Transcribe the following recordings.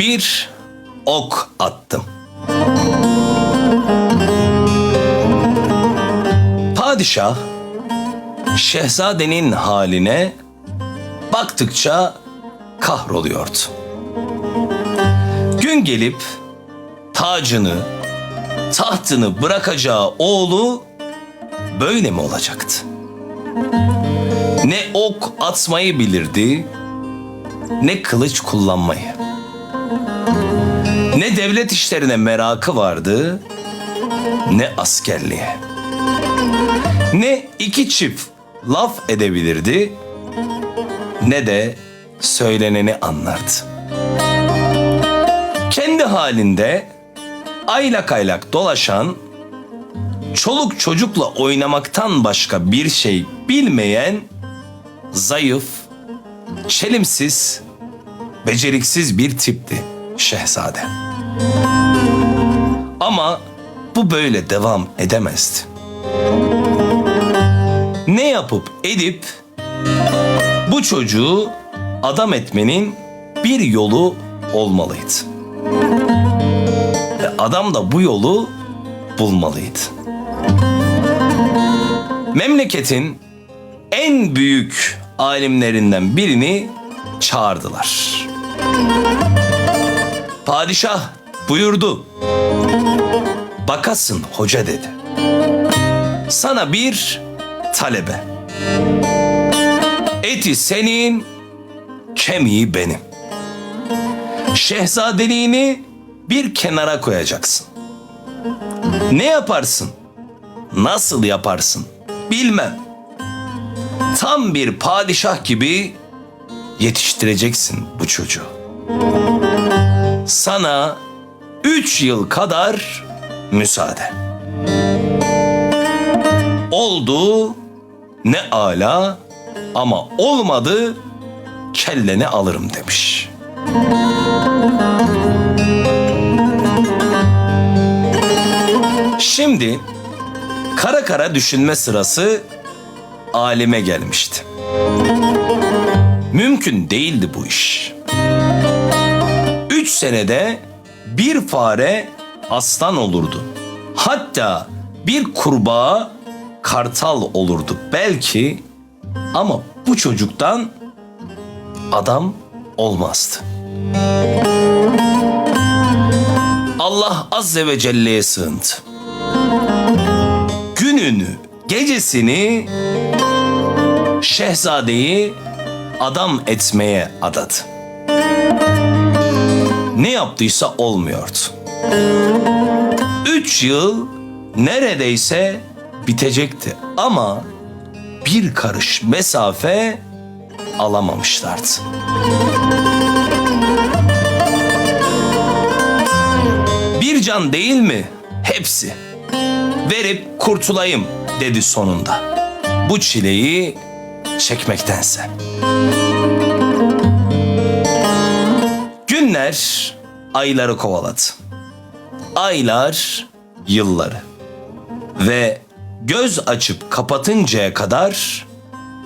bir ok attım. Padişah şehzadenin haline baktıkça kahroluyordu. Gün gelip tacını, tahtını bırakacağı oğlu böyle mi olacaktı? Ne ok atmayı bilirdi, ne kılıç kullanmayı. Ne devlet işlerine merakı vardı, ne askerliğe. Ne iki çift laf edebilirdi, ne de söyleneni anlardı. Kendi halinde aylak aylak dolaşan, çoluk çocukla oynamaktan başka bir şey bilmeyen, zayıf, çelimsiz, beceriksiz bir tipti şehzade. Ama bu böyle devam edemezdi. Ne yapıp edip bu çocuğu adam etmenin bir yolu olmalıydı. Ve adam da bu yolu bulmalıydı. Memleketin en büyük alimlerinden birini çağırdılar. Padişah buyurdu. Bakasın hoca dedi. Sana bir talebe. Eti senin, kemiği benim. Şehzadeliğini bir kenara koyacaksın. Ne yaparsın? Nasıl yaparsın? Bilmem. Tam bir padişah gibi yetiştireceksin bu çocuğu. Sana üç yıl kadar müsaade. Oldu ne ala ama olmadı kelleni alırım demiş. Şimdi kara kara düşünme sırası alime gelmişti. Mümkün değildi bu iş. Senede bir fare aslan olurdu. Hatta bir kurbağa kartal olurdu belki ama bu çocuktan adam olmazdı. Allah Azze ve Celle'ye sığındı. Gününü, gecesini şehzadeyi adam etmeye adadı. Ne yaptıysa olmuyordu. Üç yıl neredeyse bitecekti ama bir karış mesafe alamamışlardı. Bir can değil mi? Hepsi. Verip kurtulayım dedi sonunda. Bu çileyi çekmektense. Günler ayları kovaladı. Aylar yılları. Ve göz açıp kapatıncaya kadar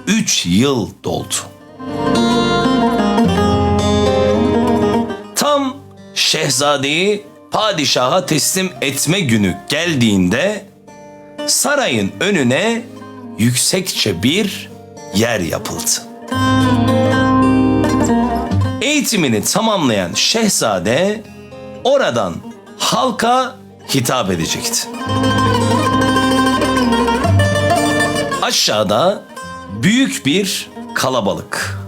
üç yıl doldu. Tam şehzadeyi padişaha teslim etme günü geldiğinde sarayın önüne yüksekçe bir yer yapıldı. Eğitimini tamamlayan şehzade oradan halka hitap edecekti. Aşağıda büyük bir kalabalık.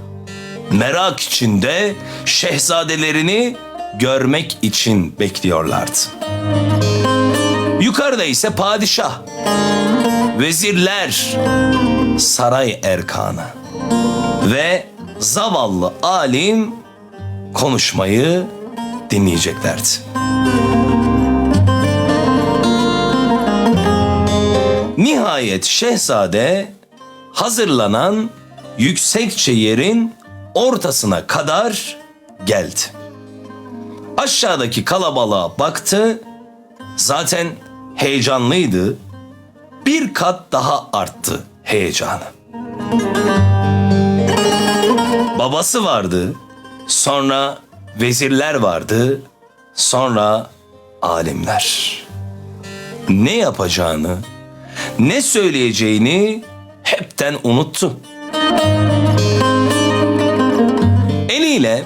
Merak içinde şehzadelerini görmek için bekliyorlardı. Yukarıda ise padişah, vezirler, saray erkanı ve zavallı alim konuşmayı dinleyeceklerdi. Nihayet şehzade hazırlanan yüksekçe yerin ortasına kadar geldi. Aşağıdaki kalabalığa baktı. Zaten heyecanlıydı. Bir kat daha arttı heyecanı. Babası vardı. Sonra vezirler vardı, sonra alimler. Ne yapacağını, ne söyleyeceğini hepten unuttu. Eliyle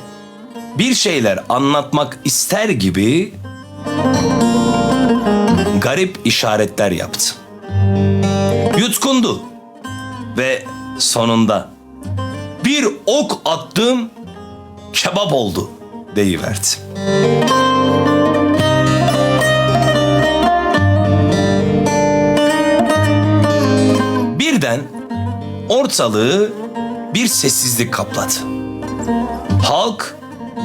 bir şeyler anlatmak ister gibi garip işaretler yaptı. Yutkundu ve sonunda bir ok attım kebap oldu deyiverdi. Birden ortalığı bir sessizlik kapladı. Halk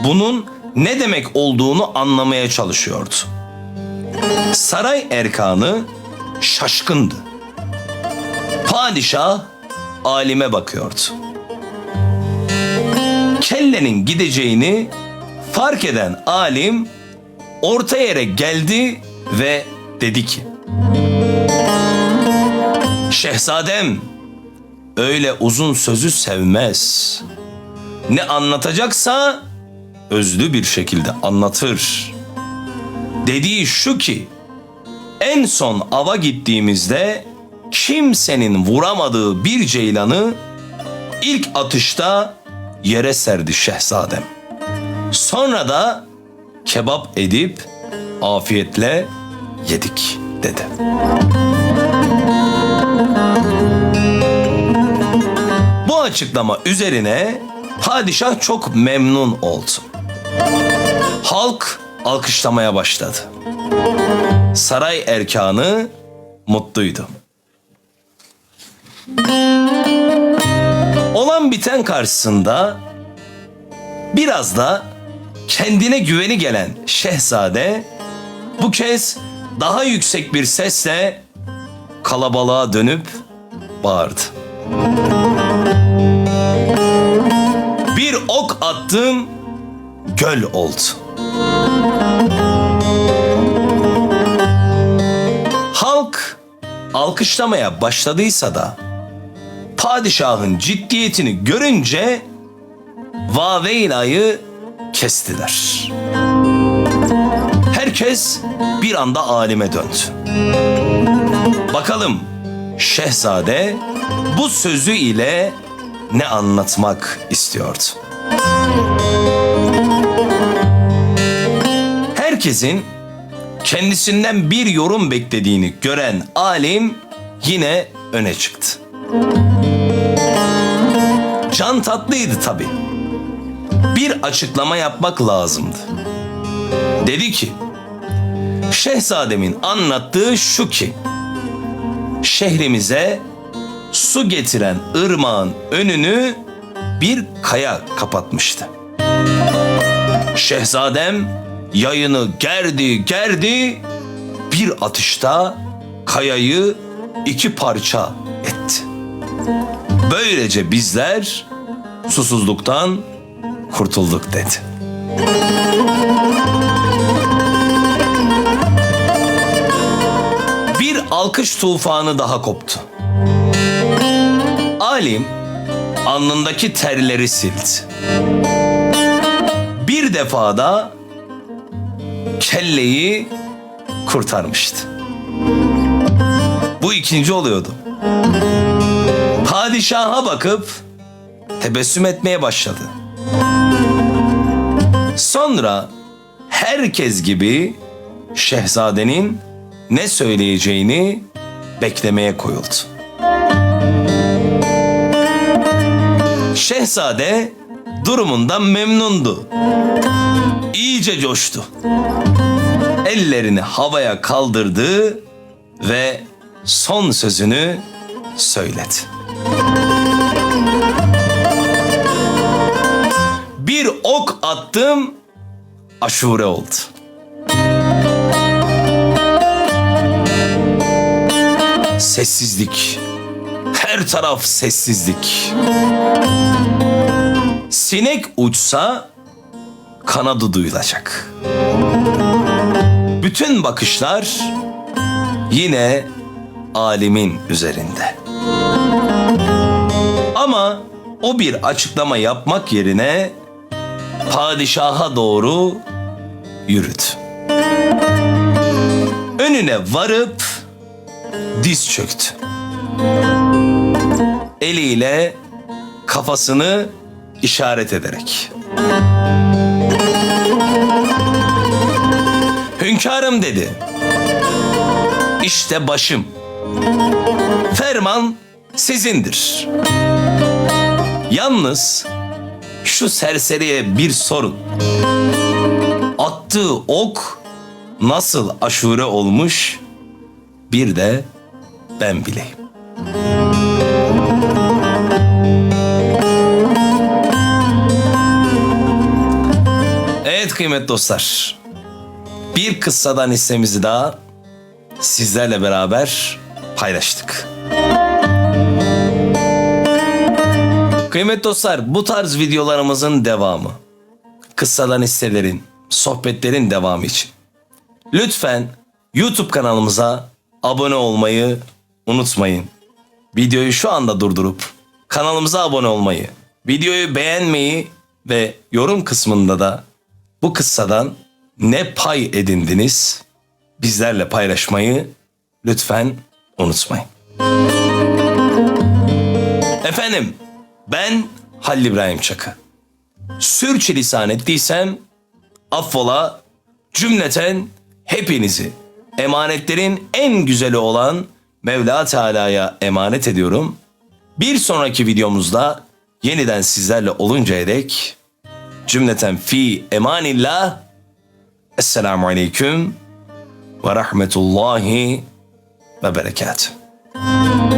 bunun ne demek olduğunu anlamaya çalışıyordu. Saray erkanı şaşkındı. Padişah alime bakıyordu. Kellenin gideceğini fark eden alim orta yere geldi ve dedi ki Şehzadem öyle uzun sözü sevmez. Ne anlatacaksa özlü bir şekilde anlatır. Dediği şu ki en son ava gittiğimizde kimsenin vuramadığı bir ceylanı ilk atışta yere serdi şehzadem. Sonra da kebap edip afiyetle yedik dedi. Bu açıklama üzerine padişah çok memnun oldu. Halk alkışlamaya başladı. Saray erkanı mutluydu. Olan biten karşısında biraz da kendine güveni gelen şehzade bu kez daha yüksek bir sesle kalabalığa dönüp bağırdı. Bir ok attım göl oldu. Halk alkışlamaya başladıysa da padişahın ciddiyetini görünce Vaveyna'yı kestiler. Herkes bir anda alime döndü. Bakalım şehzade bu sözü ile ne anlatmak istiyordu? Herkesin kendisinden bir yorum beklediğini gören alim yine öne çıktı. Can tatlıydı tabi. Bir açıklama yapmak lazımdı. Dedi ki, Şehzademin anlattığı şu ki, şehrimize su getiren ırmağın önünü bir kaya kapatmıştı. Şehzadem yayını gerdi gerdi bir atışta kayayı iki parça etti. Böylece bizler susuzluktan kurtulduk dedi. Bir alkış tufanı daha koptu. Alim alnındaki terleri sildi. Bir defada kelleyi kurtarmıştı. Bu ikinci oluyordu. Padişaha bakıp tebessüm etmeye başladı. Sonra herkes gibi şehzadenin ne söyleyeceğini beklemeye koyuldu. Şehzade durumundan memnundu. İyice coştu. Ellerini havaya kaldırdı ve son sözünü söyledi. Ok attım, aşure oldu. Sessizlik. Her taraf sessizlik. Sinek uçsa kanadı duyulacak. Bütün bakışlar yine alimin üzerinde. Ama o bir açıklama yapmak yerine padişaha doğru yürüdü. Önüne varıp diz çöktü. Eliyle kafasını işaret ederek. Hünkârım dedi. İşte başım. Ferman sizindir. Yalnız şu serseriye bir sorun. Attığı ok nasıl aşure olmuş bir de ben bileyim. Evet kıymetli dostlar. Bir kıssadan hissemizi daha sizlerle beraber paylaştık. Kıymetli dostlar bu tarz videolarımızın devamı. Kıssadan hisselerin, sohbetlerin devamı için. Lütfen YouTube kanalımıza abone olmayı unutmayın. Videoyu şu anda durdurup kanalımıza abone olmayı, videoyu beğenmeyi ve yorum kısmında da bu kıssadan ne pay edindiniz bizlerle paylaşmayı lütfen unutmayın. Efendim ben Halil İbrahim Çakı. Sürçülisan ettiysem affola cümleten hepinizi emanetlerin en güzeli olan Mevla Teala'ya emanet ediyorum. Bir sonraki videomuzda yeniden sizlerle oluncaya dek cümleten fi emanillah Esselamu Aleyküm ve Rahmetullahi ve Berekatuhu.